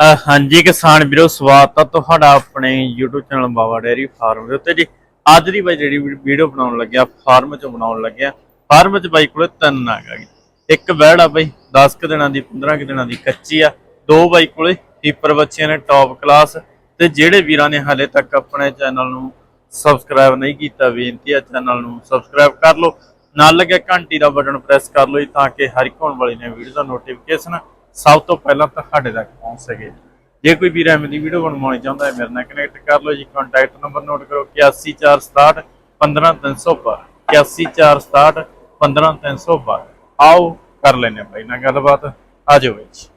ਹਾਂਜੀ ਕਿਸਾਨ ਵੀਰੋ, ਸਵਾਗਤ ਆ ਤੁਹਾਡਾ ਆਪਣੇ YouTube channel Bawa dairy farm ਦੇ ਉੱਤੇ। ਜੀ, ਅੱਜ ਦੀ ਬਾਈ ਜਿਹੜੀ ਵੀਡੀਓ ਬਣਾਉਣ ਲੱਗਿਆ ਫਾਰਮ ਚ ਬਣਾਉਣ ਲੱਗਿਆ ਫਾਰਮ ਚ ਬਾਈ ਕੋਲੇ ਤਿੰਨ ਹੈਗਾ ਜੀ। ਇੱਕ ਬੈੜ ਆ ਬਾਈ 10 ਕੁ ਦਿਨਾਂ ਦੀ 15 ਕੁ ਦਿਨਾਂ ਦੀ ਕੱਚੀ ਆ। ਦੋ ਬਾਈ ਕੋਲੇ ਹੀਪਰ ਬੱਚਿਆਂ ਨੇ ਟੌਪ ਕਲਾਸ ਤੇ ਜਿਹੜੇ ਵੀਰਾਂ ਨੇ ਹਾਲੇ ਤੱਕ ਆਪਣੇ ਚੈਨਲ ਨੂੰ ਸਬਸਕ੍ਰਾਈਬ ਨਹੀਂ ਕੀਤਾ, ਬੇਨਤੀ ਆ ਚੈਨਲ ਨੂੰ ਸਬਸਕ੍ਰਾਈਬ ਕਰ ਲਓ। ਨਾਲ ਲੱਗਿਆ ਘੰਟੀ ਦਾ ਬਟਨ ਪ੍ਰੈਸ ਕਰ ਲਓ ਜੀ, ਤਾਂ ਕਿ ਹਰ ਇੱਕ ਆਉਣ ਵਾਲੀ ਨੇ ਵੀਡੀਓ ਦਾ ਨੋਟੀਫਿਕੇਸ਼ਨ ਸਭ ਤੋਂ ਪਹਿਲਾਂ ਤੁਹਾਡੇ ਤੱਕ ਪਹੁੰਚ ਸਕੇ। ਜੇ ਕੋਈ ਵੀਰ ਐਵੇਂ ਦੀ ਵੀਡੀਓ ਬਣਵਾਉਣੀ ਚਾਹੁੰਦਾ ਹੈ, ਮੇਰੇ ਨਾਲ ਕਨੈਕਟ ਕਰ ਲਓ ਜੀ। ਕੰਟੈਕਟ ਨੰਬਰ ਨੋਟ ਕਰੋ 81467 15302 81467 15302 ਆਓ, ਕਰ ਲੈਨੇ ਬਾਈ ਨਾਲ ਗੱਲਬਾਤ। ਆ ਜਾਓ ਜੀ।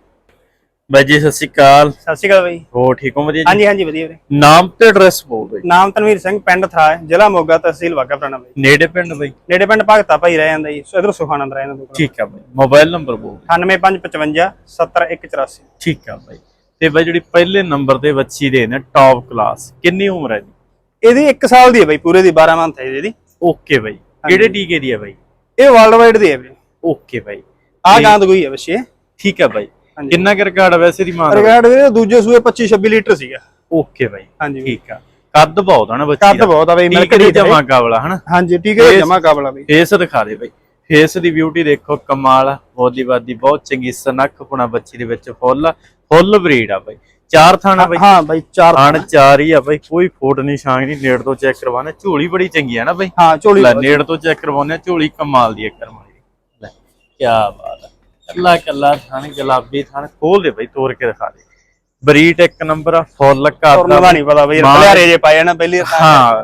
ਬਾਈ ਜੀ ਸਤਿ ਸ਼੍ਰੀ ਅਕਾਲ। ਸਤਿ ਸ਼੍ਰੀ ਅਕਾਲ ਬਾਈ। ਹੋਰ ਠੀਕ ਹੋ? ਵਧੀਆ ਜੀ? ਹਾਂਜੀ ਹਾਂਜੀ ਵਧੀਆ ਵੀਰੇ। ਨਾਮ ਤੇ ਐਡਰੈਸ ਬੋਲ ਜੀ। ਨਾਮ ਤਨਵੀਰ ਸਿੰਘ ਪਿੰਡ ਥਰਾ ਹੈ ਜ਼ਿਲ੍ਹਾ ਮੋਗਾ ਤਹਿਸੀਲ ਵਾਗਾ ਪੁਰਾਣਾ ਬਾਈ। ਨੇੜੇ ਪਿੰਡ ਬਾਈ? ਨੇੜੇ ਪਿੰਡ ਭਗਤਾ ਭਾਈ ਰਹਿ ਜਾਂਦਾ ਜੀ ਇਧਰ ਸੁਖਾਨੰਦ ਰਹਿ ਜਾਂਦਾ ਠੀਕ ਆ ਬਾਈ। ਮੋਬਾਈਲ ਨੰਬਰ ਬੋਲ ਦਿਓ। 98555 70184 ਠੀਕ ਆ ਬਾਈ। ਤੇ ਬਾਈ ਜਿਹੜੀ ਪਹਿਲੇ ਨੰਬਰ ਤੇ ਬੱਚੀ ਦੇ ਨੇ ਟੌਪ ਕਲਾਸ ਕਿੰਨੀ ਉਮਰ ਹੈ ਜੀ? ਇਹਦੀ 1 ਸਾਲ ਦੀ ਹੈ ਬਾਈ ਪੂਰੇ ਦੀ 12 ਮੰਥ ਹੈ ਇਹਦੀ। ਓਕੇ ਬਾਈ। ਕਿਹੜੇ ਟੀਕੇ ਦੀ ਹੈ ਬਾਈ? ਇਹ ਵਰਲਡ ਵਾਈਡ ਦੀ ਹੈ ਵੀਰੇ। ਓਕੇ ਬਾਈ। ਆਹ ਗਾਂਦ ਕੋਈ ਹੈ ਬੱਚੇ ਠੀਕ ਹੈ ਬਾਈ। ਕਿੰਨਾ ਕੁ ਰਿਕਾਰਡ ਵੈਸੇ ਦੀ ਮਾਂ ਦਾ? ਰਿਕਾਰਡ ਵੀਰੇ ਦੂਜੇ ਸੂਏ 25 26 ਲੀਟਰ ਸੀਗਾ। ਓਕੇ ਬਾਈ ਹਾਂਜੀ। ਠੀਕ ਆ। ਕੱਦ ਬਹੁਤ ਆ ਨਾ ਬੱਚੀ ਕੱਦ ਬਹੁਤ ਆ ਬਾਈ ਮਿਲਕ ਦੀ ਜਮਾ ਕਾਬਲਾ ਹਨਾ? ਹਾਂਜੀ ਠੀਕ ਹੈ ਜਮਾ ਕਾਬਲਾ ਬਾਈ। ਫੇਸ ਦਿਖਾ ਦੇ ਬਾਈ। ਫੇਸ ਦੀ ਬਿਊਟੀ ਦੇਖੋ ਕਮਾਲ ਆ ਬੋਦੀ ਬਾਦੀ ਬਹੁਤ ਚੰਗੀ ਸਨੱਖ ਪੁਣਾ ਬੱਚੀ ਦੇ ਵਿੱਚ ਫੁੱਲ ਆ ਫੁੱਲ ਬਰੀਡ ਆ ਬਾਈ। ਚਾਰ ਥਾਣਾ ਬਾਈ। ਹਾਂ ਬਾਈ ਚਾਰ ਥਾਣ ਚਾਰ ਹੀ ਆ ਬਾਈ ਕੋਈ ਫੋਟ ਨਿਸ਼ਾਨ ਨਹੀਂ ਨੇੜ ਤੋਂ ਚੈੱਕ ਕਰਵਾਣਾ ਝੋਲੀ ਬੜੀ ਚੰਗੀ ਆ ਨਾ ਬਾਈ। ਹਾਂ ਝੋਲੀ ਲੈ ਨੇੜ ਤੋਂ ਚੈੱਕ ਕਰਵਾਉਂਦੇ ਆ ਝੋਲੀ ਕਮਾਲ ਦੀ ਹੈ ਕਰਮ ਵਾਲੀ ਲੈ ਕੀ ਬਾਤ ਹੈ ਕੱਲਾ ਕੱਲਾ ਥਣ ਗੁਲਾਬੀ ਥਣ ਖੋਲ ਦੇ ਬਈ ਤੋੜ ਕੇ ਦਿਖਾ ਦੇ। ਬਰੀਟ ਇੱਕ ਨੰਬਰ ਆ ਫੁੱਲ ਤੁਰਨ ਦਾ ਨਹੀਂ ਪਤਾ ਬਾਈ ਭਲਿਆਰੇ ਜੇ ਪਾਏ ਨਾ ਪਹਿਲੀ ਹਾਂ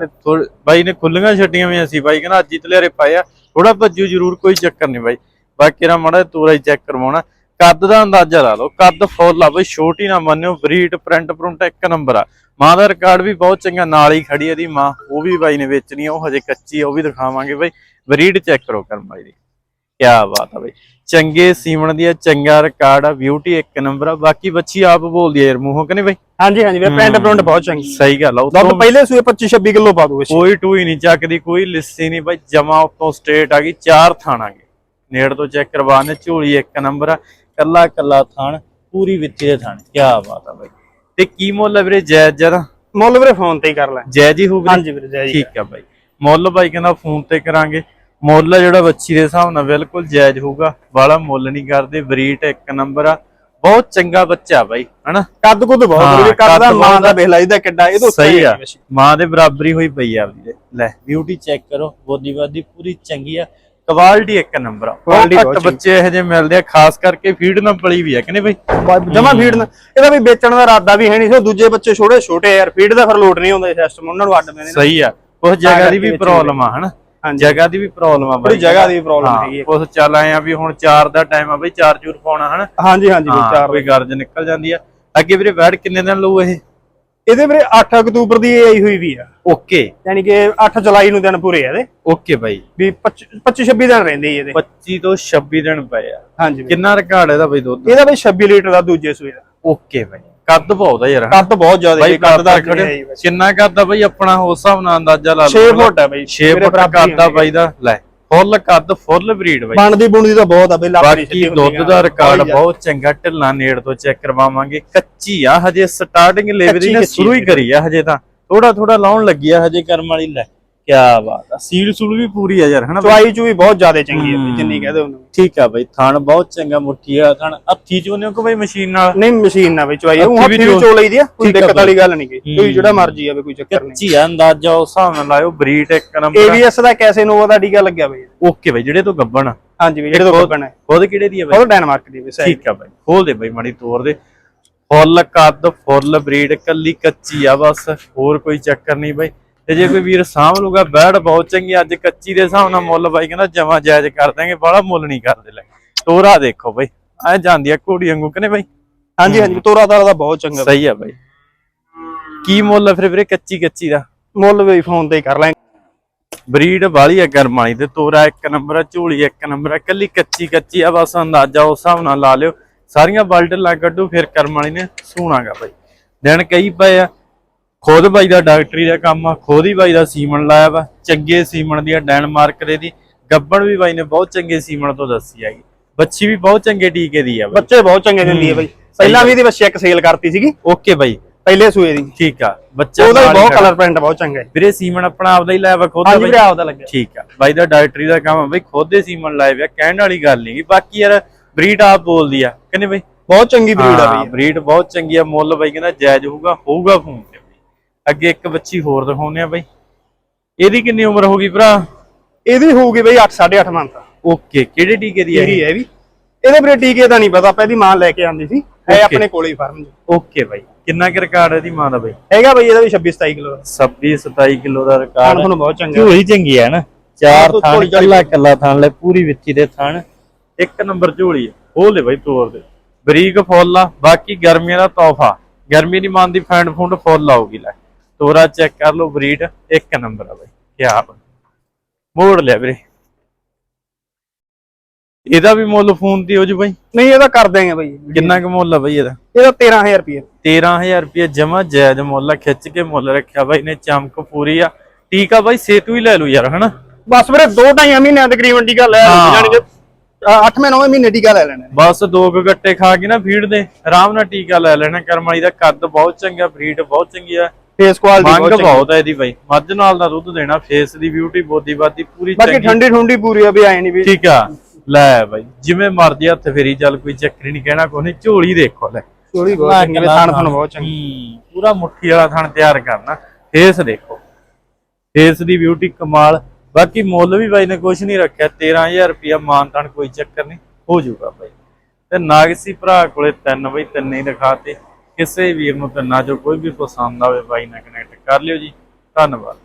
ਬਾਈ ਨੇ ਖੁੱਲੀਆਂ ਛੱਡੀਆਂ ਵੀ ਅਸੀਂ ਬਾਈ ਕਹਿੰਦਾ ਅੱਜ ਹੀ ਤਲਿਆਰੇ ਪਾਏ ਆ। ਥੋੜਾ ਭੱਜੂ ਜ਼ਰੂਰ ਕੋਈ ਚੱਕਰ ਨਹੀਂ ਬਾਈ। ਬਾਕੀ ਨਾ ਮੜਾ ਤੋਰਾ ਹੀ ਚੈੱਕ ਕਰਵਾਉਣਾ। ਕੱਦ ਦਾ ਅੰਦਾਜ਼ਾ ਲਾ ਲਓ ਕੱਦ ਫੁੱਲ ਆ ਬਈ ਛੋਟੀ ਨਾ ਮੰਨਿਓ ਬਰੀਟ ਪ੍ਰਿੰਟ ਪ੍ਰਿੰਟ ਇੱਕ ਨੰਬਰ ਆ। ਮਾਂ ਦਾ ਰਿਕਾਰਡ ਵੀ ਬਹੁਤ ਚੰਗਾ ਨਾਲ ਹੀ ਖੜੀ ਇਹਦੀ ਮਾਂ ਉਹ ਵੀ ਬਾਈ ਨੇ ਵੇਚਣੀ ਉਹ ਹਜੇ ਕੱਚੀ ਆ ਉਹ ਵੀ ਦਿਖਾਵਾਂਗੇ ਬਾਈ। ਬਰੀਡ ਚੈੱਕ ਕਰੋ ਕਰਮ ਬਾਈ ਦੀ। ਕੀ ਬਾਤ ਆ ਬਈ। ਚੰਗੇ ਸੀਮਣ ਦੀ ਆ ਚੰਗਾ ਰਿਕਾਰਡ ਆ ਬਿਊਟੀ ਇੱਕ ਨੰਬਰ ਆ। ਬਾਕੀ ਬੱਚੀ ਆਪ ਬੋਲਦੀ ਆ ਯਾਰ ਮੂੰਹੋਂ ਕਿ ਨਹੀਂ ਬਈ? ਹਾਂਜੀ ਹਾਂਜੀ ਵੀਰੇ ਪਿੰਡ ਪਿੰਡ ਬਹੁਤ ਚੰਗੀ। ਸਹੀ ਗੱਲ ਆ ਦੁੱਧ ਉਤੋਂ ਪਹਿਲੇ ਸੂਏ 25 26 ਕਿਲੋ ਪਾ ਦੂ ਕੋਈ ਟੂਈ ਨਹੀਂ ਚੱਕਦੀ ਕੋਈ ਲਿੱਸੀ ਨਹੀਂ ਬਾਈ ਜਮਾ ਉੱਤੋਂ ਸਟੇਟ ਆ ਗਈ ਚਾਰ ਥਾਣਾਂਗੇ ਨੇੜ ਤੋਂ ਚੈੱਕ ਕਰਵਾਣੇ ਝੋਲੀ ਇੱਕ ਨੰਬਰ ਆ ਕੱਲਾ ਕੱਲਾ ਥਾਣ ਪੂਰੀ ਵਿੱਚੇ ਦੇ ਥਾਣ ਕੀ ਬਾਤ ਆ ਬਾਈ। ਤੇ ਕੀ ਮੁੱਲ ਆ ਵੀਰੇ ਜਾਇਜ਼ ਜਰਾ ਮੁੱਲ ਵੀਰੇ ਫੋਨ ਤੇ ਹੀ ਕਰ ਲੈ। ਜਾਇਜ਼ ਹੀ ਹੋਊਗਾ ਹਾਂਜੀ ਵੀਰੇ ਜੈ ਜੀ। ਠੀਕ ਆ ਬਾਈ। ਮੁੱਲ ਬਾਈ ਕਹਿੰਦਾ ਫੋਨ ਤੇ ਕਰਾਂਗੇ। ਮੁੱਲ ਜਿਹੜਾ ਬੱਚੀ ਦੇ ਹਿਸਾਬ ਨਾਲ ਬਿਲਕੁਲ ਜਾਇਜ਼ ਹੋਊਗਾ। ਵਾਲਾ ਮੁੱਲ ਨਹੀਂ ਕਰਦੇ ਬਰੀਟ ਇੱਕ ਨੰਬਰ ਆ। ਬਹੁਤ ਚੰਗਾ ਬੱਚਾ ਬਾਈ ਹਨਾ? ਕੱਦ ਕੁੱਦ ਬਹੁਤ ਵੀਰੇ ਕੱਦ ਦਾ ਮਾਂ ਦਾ ਵੇਖ ਇਹਦਾ ਕਿੱਡਾ ਇਹ ਤੋਂ ਸਹੀ ਆ। ਮਾਂ ਦੇ ਬਰਾਬਰੀ ਹੋਈ ਪਈ ਆ। ਲੈ ਬਿਊਟੀ ਚੈੱਕ ਕਰੋ ਬੋਦੀ ਬਾਦੀ ਪੂਰੀ ਚੰਗੀ ਆ। ਕੁਆਲਿਟੀ ਇੱਕ ਨੰਬਰ ਆ। ਬਹੁਤ ਬੱਚੇ ਇਹੋ ਜਿਹੇ ਮਿਲਦੇ ਆ ਖਾਸ ਕਰਕੇ ਫੀਡ ਨਾਲ ਪਲੀ ਵੀ ਆ ਕਿ ਨਹੀਂ ਬਈ? ਜਮਾ ਫੀਡ ਨਾ ਇਹਦਾ ਵੀ ਵੇਚਣ ਦਾ ਇਰਾਦਾ ਵੀ ਹੈ ਨਹੀਂ ਸੀ ਦੂਜੇ ਬੱਚੇ ਛੋਟੇ ਛੋਟੇ ਯਾਰ ਫੀਡ ਦਾ ਫਿਰ ਲੋਡ ਨਹੀਂ ਹੁੰਦਾ ਸਿਸਟਮ ਉਹਨਾਂ ਨੂੰ ਅੱਡ ਪੈਂਦੇ ਨੇ ਸਹੀ ਆ। ਉਸ ਜਗ੍ਹਾ ਦੀ ਵੀ ਪ੍ਰੋਬਲਮ ਆ ਹਨਾ? ਜਗ੍ਹਾ ਦੀ ਵੀ ਪ੍ਰੋਬਲਮ ਆ ਥੋੜੀ ਜਗ੍ਹਾ ਦੀ ਪ੍ਰੋਬਲਮ ਹੈਗੀ ਹੈ ਕੁਛ ਚੱਲ ਆਏ ਆ ਵੀ ਹੁਣ ਚਾਰ ਦਾ ਟਾਈਮ ਆ ਬਈ ਚਾਰ ਚੂਰ ਪਾਉਣਾ ਹਨਾ? ਹਾਂਜੀ ਹਾਂਜੀ ਵੀ ਹਾਂ, ਚਾਰ ਕੋਈ ਗਰਜ ਨਿਕਲ ਜਾਂਦੀ ਆ। ਅੱਗੇ ਵੀਰੇ ਵੈਟ ਕਿੰਨੇ ਦਿਨ ਲਊ ਇਹ? ਇਹਦੇ ਵੀਰੇ 8 ਅਕਤੂਬਰ ਦੀ ਇਹ ਆਈ ਹੋਈ ਵੀ ਆ। ਓਕੇ। ਯਾਨੀ ਕਿ 8 ਜੁਲਾਈ ਨੂੰ ਦਿਨ ਪੂਰੇ ਆ ਇਹਦੇ। ਓਕੇ ਬਾਈ। ਵੀ 25 26 ਦਿਨ ਰਹਿੰਦੇ ਇਹਦੇ। 25 ਤੋਂ 26 ਦਿਨ ਪਏ ਆ। ਹਾਂਜੀ। ਕਿੰਨਾ ਰਿਕਾਰਡ ਇਹਦਾ ਬਈ ਦੁੱਧ? ਇਹਦਾ ਬਈ 26 ਲੀਟਰ ਦਾ ਦੂਜੇ ਸੂਏ ਦਾ। ਓਕੇ ਬਾਈ। ਕੱਦ ਬਹੁਤ ਆ ਯਾਰ? ਕੱਦ ਬਹੁਤ ਜ਼ਿਆਦਾ ਜੀ ਕੱਦ ਦਾ ਕਿੰਨਾ ਕੱਦ ਆ ਬਾਈ? ਆਪਣਾ ਉਸ ਹਿਸਾਬ ਨਾਲ ਅੰਦਾਜ਼ਾ ਲਾ 6 ਲਓ ਫੁੱਟ ਆ ਬਈ 6 ਫੁੱਟ ਕੱਦ ਆ ਬਾਈ ਦਾ। ਲੈ ਫੁੱਲ ਕੱਦ ਫੁੱਲ ਬਰੀਡ ਬਾਈ। ਬਣਦੀ ਬੁਣਦੀ ਤਾਂ ਬਹੁਤ ਆ ਬਈ ਲਾਪਰੀ ਬਾਕੀ ਦੁੱਧ ਦਾ ਰਿਕਾਰਡ ਬਹੁਤ ਚੰਗਾ ਢਿੱਲਾ ਨੇੜ ਤੋਂ ਚੈੱਕ ਕਰਵਾਵਾਂਗੇ। ਕੱਚੀ ਆ ਹਜੇ ਸਟਾਰਟਿੰਗ ਲੇਵਲ ਦੀ ਨੇ ਸ਼ੁਰੂ ਹੀ ਕਰੀ ਆ ਹਜੇ ਤਾਂ। ਥੋੜਾ ਥੋੜਾ ਲਾਉਣ ਲੱਗੀ ਆ ਹਜੇ ਕਰਮ ਵਾਲੀ ਲੈ। ਕੀ ਬਾਤ ਆ। ਸੀਲ ਸੂਲ ਵੀ ਪੂਰੀ ਆ ਯਾਰ ਹਨਾ? ਚੁਆਈ ਚੂ ਵੀ ਬਹੁਤ ਜ਼ਿਆਦਾ ਚੰਗੀ ਹੈ। ਬਈ, ਜਿੰਨੀ ਕਹਦੇ ਉਹਨੂੰ। ਠੀਕ ਆ ਬਾਈ ਥਣ ਬਹੁਤ ਚੰਗਾ ਮੁੱਠੀ ਆ ਥਣ। ਹੱਥੀ ਚੋਂ ਨੇ ਕੋ ਬਾਈ ਮਸ਼ੀਨ ਨਾਲ? ਨਹੀਂ ਮਸ਼ੀਨ ਨਾ ਬਈ ਚੁਆਈ ਉਹ ਹੱਥੀਂ ਹੱਥੀ ਵੀ ਵੀ ਚੋ ਲਈਦੀ ਆ ਕੋਈ ਠੀਕ ਆ ਦਿੱਕਤ। ਵਾਲੀ ਗੱਲ ਨਹੀਂ ਗੀ। ਕੋਈ। ਜਿਹੜਾ ਮਰਜ਼ੀ ਆਵੇ ਕੋਈ ਚੱਕਰ ਨਹੀਂ ਕੱਚੀ ਆ ਅੰਦਾਜ਼ਾ ਉਸ ਹਿਸਾਬ ਨਾਲ ਲਾਇਓ ਬਰੀਡ ਇੱਕ ਨੰਬਰ ABS ਦਾ ਕੈਸੇ ਨੋਵਾ ਦਾ ਟੀਕਾ ਲੱਗਿਆ ਬਈ। ਓਕੇ ਬਾਈ ਜਿਹੜੇ ਤੋਂ ਗੱਬਣ ਆ। ਹਾਂਜੀ ਬਈ ਜਿਹੜੇ ਤੋਂ ਕੱਪਣ ਹੈ ਖੁਦ ਕਿਹੜੇ ਦੀ ਆ ਬਾਈ? ਉਹ ਡੈਨਮਾਰਕ ਦੀ ਬਈ ਸਾਈਡ ਠੀਕ ਆ ਬਾਈ ਖੋਲ ਦੇ ਬਾਈ ਮਾੜੀ ਤੋਰ ਦੇ ਫੁੱਲ ਕੱਦ ਫੁੱਲ ਬਰੀਡ ਕੱਲੀ ਕੱਚੀ ਆ ਬਸ ਹੋਰ ਕੋਈ ਚੱਕਰ ਨਹੀਂ ਬਾਈ। ਤੇ ਜੇ ਕੋਈ ਵੀਰ ਸਾਂਭ ਲੂਗਾ ਬੈੜ ਬਹੁਤ ਚੰਗੀ ਅੱਜ ਕੱਚੀ ਦੇ ਹਿਸਾਬ ਨਾਲ ਮੁੱਲ ਬਾਈ ਕਹਿੰਦਾ ਜਮਾ ਜਾਇਜ਼ ਕਰ ਦਾਂਗੇ ਬੜਾ ਮੁੱਲ ਨਹੀਂ ਕਰਦੇ ਲੈ। ਤੋਰਾ ਦੇਖੋ ਬਾਈ ਐ ਜਾਂਦੀ ਆ ਘੋੜੀ ਵਾਂਗੂ ਕਿ ਨਹੀਂ ਬਾਈ? ਹਾਂਜੀ ਹਾਂਜੀ ਤੋਰਾ ਤਾਰਾ ਦਾ ਬਹੁਤ ਚੰਗਾ ਸਹੀ ਆ ਬਾਈ। ਕੀ ਮੁੱਲ ਆ ਫਿਰ ਵੀਰੇ ਕੱਚੀ ਕੱਚੀ ਦਾ? ਮੁੱਲ ਵੀ ਫੋਨ ਤੇ ਹੀ ਕਰ ਲਾਂਗੇ। ਬਰੀਡ ਵਾਲੀ ਆ ਗਰਮ ਵਾਲੀ ਤੇ ਤੋਰਾ ਇੱਕ ਨੰਬਰ ਆ ਝੋਲੀ ਇੱਕ ਨੰਬਰ ਆ ਕੱਲੀ ਕੱਚੀ ਕੱਚੀ ਆ ਬਸ ਅੰਦਾਜ਼ਾ ਉਸ ਹਿਸਾਬ ਨਾਲ ਲਾ ਲਿਓ। ਸਾਰੀਆਂ ਬਲਟ ਲਾ ਕੱਢੋ ਫਿਰ ਕਰਮ ਵਾਲੀ ਨੇ ਸੂਣਾਗਾ ਬਾਈ। ਦਿਨ ਕਈ ਪਏ ਆ ਖੁਦ ਬਾਈ ਦਾ ਡਾਕਟਰੀ ਦਾ ਕੰਮ ਆ ਖੁਦ ਹੀ ਬਾਈ ਦਾ ਸੀਮਨ ਲਾਇਆ ਵਾ ਚੰਗੇ ਸੀਮਨ ਦੀ ਆ ਡੈਨਮਾਰਕ ਦੇ ਦੀ। ਗੱਬਣ ਵੀ ਬਾਈ ਨੇ ਬਹੁਤ ਚੰਗੇ ਸੀਮਨ ਤੋਂ ਦੱਸੀ ਹੈਗੀ। ਬੱਚੀ ਵੀ ਬਹੁਤ ਚੰਗੇ ਟੀਕੇ ਦੀ ਆ ਬਾਈ। ਬੱਚੇ ਬਹੁਤ ਚੰਗੇ ਦਿੰਦੀ ਹੈ ਬਈ। ਪਹਿਲਾਂ ਵੀ ਇਹਦੀ ਬੱਚੀ ਇੱਕ ਸੇਲ ਕਰਤੀ ਸੀਗੀ। ਓਕੇ ਬਾਈ। ਪਹਿਲੇ ਸੂਏ ਦੀ। ਠੀਕ ਆ ਬੱਚਾ ਉਹਦਾ ਵੀ ਬਹੁਤ। ਕਲਰ ਪ੍ਰਿੰਟ ਬਹੁਤ ਚੰਗਾ ਹੈ। ਵੀਰੇ ਸੀਮਨ ਆਪਣਾ ਆਪਦਾ ਹੀ ਲਾਇਆ ਵਾ ਖੁਦ ਦਾ ਹਾਂਜੀ ਵੀਰੇ ਆਪਦਾ ਲੱਗਿਆ। ਠੀਕ ਆ। ਬਾਈ ਦਾ ਡਾਇਟਰੀ ਦਾ ਕੰਮ ਆ ਬਈ ਖੁਦ ਦੇ ਸੀਮਨ ਲਾਏ ਵਿਆ ਕਹਿਣ ਵਾਲੀ ਗੱਲ ਨਹੀਂ ਬਾਕੀ ਯਾਰ ਬਰੀਡ ਆਪ ਬੋਲਦੀ ਆ ਕਹਿੰਦੇ ਬਈ? ਬਹੁਤ ਚੰਗੀ ਬਰੀਡ ਆ ਬਈ। ਬਰੀਡ ਬਹੁਤ ਚੰਗੀ ਆ ਮੁੱਲ ਬਾਈ ਕਹਿੰਦਾ ਜਾਇਜ਼ ਹੋਊਗਾ ਹੋਊਗਾ ਫੋਨ। ਅੱਗੇ ਇੱਕ ਬੱਚੀ ਹੋਰ ਦਿਖਾਉਂਦੇ ਆ ਬਾਈ। ਇਹਦੀ ਕਿੰਨੀ ਉਮਰ ਹੋ ਗਈ ਭਰਾ? ਇਹਦੀ ਹੋਊਗੀ ਬਈ 8 8.5 ਮੰਥ ਓਕੇ ਕਿਹੜੇ ਟੀਕੇ ਦੀ ਹੈ ਇਹੀ ਹੈ ਵੀ। ਇਹਦੇ ਵੀਰੇ ਟੀਕੇ ਦਾ ਨਹੀਂ ਪਤਾ ਪਹਿਲੀ ਮਾਂ ਲੈ ਕੇ ਆਂਦੀ ਸੀ। ਹੈ. ਆਪਣੇ ਕੋਲੇ ਹੀ ਫਾਰਮ 'ਚ। ਓਕੇ ਬਾਈ। ਕਿੰਨਾ ਕਿ ਰਿਕਾਰਡ ਇਹਦੀ ਮਾਂ ਦਾ ਬਾਈ? ਹੈਗਾ ਬਈ ਇਹਦਾ ਵੀ 26 27 ਕਿਲੋ ਦਾ। 26 27 ਕਿਲੋ ਦਾ ਰਿਕਾਰਡ ਤੁਹਾਨੂੰ ਬਹੁਤ ਚੰਗਾ। ਝੋਲੀ ਚੰਗੀ ਹੈ ਨਾ। ਹਾਂ, ਚਾਰ ਝਾਲੀ ਕੱਲਾ। ਕੱਲਾ ਥਾਣ ਲੈ ਪੂਰੀ ਵਿੱਚੀ ਦੇ ਥਾਣ। ਇੱਕ ਨੰਬਰ ਝੋਲੀ ਹੈ ਉਹ ਲੈ ਬਾਈ ਤੋਰ ਦੇ। ਬਰੀਕ ਫੁੱਲ ਆ ਬਾਕੀ ਗਰਮੀਆਂ ਦਾ ਤੋਹਫਾ। ਗਰਮੀ ਦੀ ਮਾਨ ਦੀ ਫੈਂਡ ਫੁੰਡ ਫੁੱਲ ਆਊਗੀ ਲੈ। ਤੋਰਾ ਚੈੱਕ ਕਰ ਲਓ ਬਰੀਡ ਇੱਕ ਨੰਬਰ ਆ ਬਾਈ ਕੀ ਬਾਤ ਮੋੜ ਲਿਆ ਵੀਰੇ। ਇਹਦਾ ਵੀ ਮੁੱਲ ਫੋਨ ਤੇ ਹੋ ਜੂ ਬਾਈ? ਨਹੀਂ ਇਹਦਾ ਕਰ ਦੇਂਗੇ ਬਈ। ਕਿੰਨਾ ਕੁ ਮੁੱਲ ਆ ਬਾਈ ਇਹਦਾ? ਇਹਦਾ 13000 ਰੁਪਏ 13000 ਰੁਪਏ ਜਮਾ ਜਾਇਜ਼ ਮੁੱਲ ਆ ਖਿੱਚ ਕੇ ਮੁੱਲ ਰੱਖਿਆ ਬਾਈ ਨੇ ਚਮਕ ਪੂਰੀ ਆ। ਠੀਕ ਆ ਬਾਈ ਸੇਤੂ ਹੀ ਲੈ ਲੂ ਯਾਰ ਹਨਾ? ਬਸ ਵੀਰੇ 2.5 ਮਹੀਨਿਆਂ ਤਕਰੀਬਨ ਟੀਕਾ ਲੈ ਹਾਂ। ਜਾਣੀ ਕਿ 8ਵੇਂ 9ਵੇਂ ਮਹੀਨੇ ਟੀਕਾ ਲੈ ਲੈਣਾ। ਬਸ ਦੋ ਕੁ ਗੱਟੇ ਖਾ ਕੇ ਨਾ ਫੀਡ ਦੇ ਆਰਾਮ ਨਾਲ ਟੀਕਾ ਲੈ ਲੈਣਾ ਕਰਮ ਵਾਲੀ ਦਾ ਕੱਦ ਬਹੁਤ ਚੰਗਾ ਬਰੀਡ ਬਹੁਤ ਚੰਗੀ ਆ। ਫੇਸ ਕੁਆਲਿਟੀ ਬਹੁਤ ਚੰਗੀ। ਬਹੁਤ ਆ ਇਹਦੀ ਬਾਈ। ਮੱਝ ਨਾਲ ਦਾ ਦੁੱਧ ਦੇਣਾ ਫੇਸ ਦੀ ਬਿਊਟੀ ਬੋਦੀ ਬਾਦੀ ਪੂਰੀ ਬਾਕੀ ਠੰਡੀ ਠੁੰਡੀ ਪੂਰੀ ਆ ਵੀ ਐ ਨਹੀਂ ਵੀ। ਠੀਕ ਆ। ਲੈ ਬਾਈ ਜਿਵੇਂ ਮਰਜ਼ੀ ਹੱਥ ਫੇਰੀ ਚੱਲ ਕੋਈ ਚੱਕਰੀ ਨਹੀਂ ਕਹਿਣਾ ਕੋਈ ਝੋਲੀ ਦੇਖੋ ਲੈ। ਥੋੜੀ ਬਹੁਤ ਚੰਗੀ ਵੀ ਥਣ ਥਣ। ਬਹੁਤ ਚੰਗੀ। ਹੂੰ, ਪੂਰਾ ਮੁੱਠੀ ਵਾਲਾ ਥਣ ਤਿਆਰ ਕਰਨਾ। ਫੇਸ ਦੇਖੋ। ਫੇਸ ਦੀ ਬਿਊਟੀ ਕਮਾਲ। ਬਾਕੀ ਮੁੱਲ ਵੀ ਬਾਈ ਨੇ ਕੁਝ ਨਹੀਂ ਰੱਖਿਆ 13000 ਰੁਪਿਆ ਮਾਨਤਾਨ ਕੋਈ ਚੱਕਰ ਨਹੀਂ ਹੋ ਜਾਊਗਾ ਬਾਈ। ਤੇ ਨਾਗਸੀ ਭਰਾ ਕੋਲੇ ਤਿੰਨ ਬਈ ਤਿੰਨੇ ਹੀ ਦਿਖਾਤੇ ਕਿਸੇ ਵੀਰ ਨੂੰ ਤਿੰਨਾਂ ਜੋ ਕੋਈ ਵੀ ਪਸੰਦ ਆਵੇ ਬਾਈ ਨਾਲ ਕਨੈਕਟ ਕਰ ਲਿਓ ਜੀ। ਧੰਨਵਾਦ।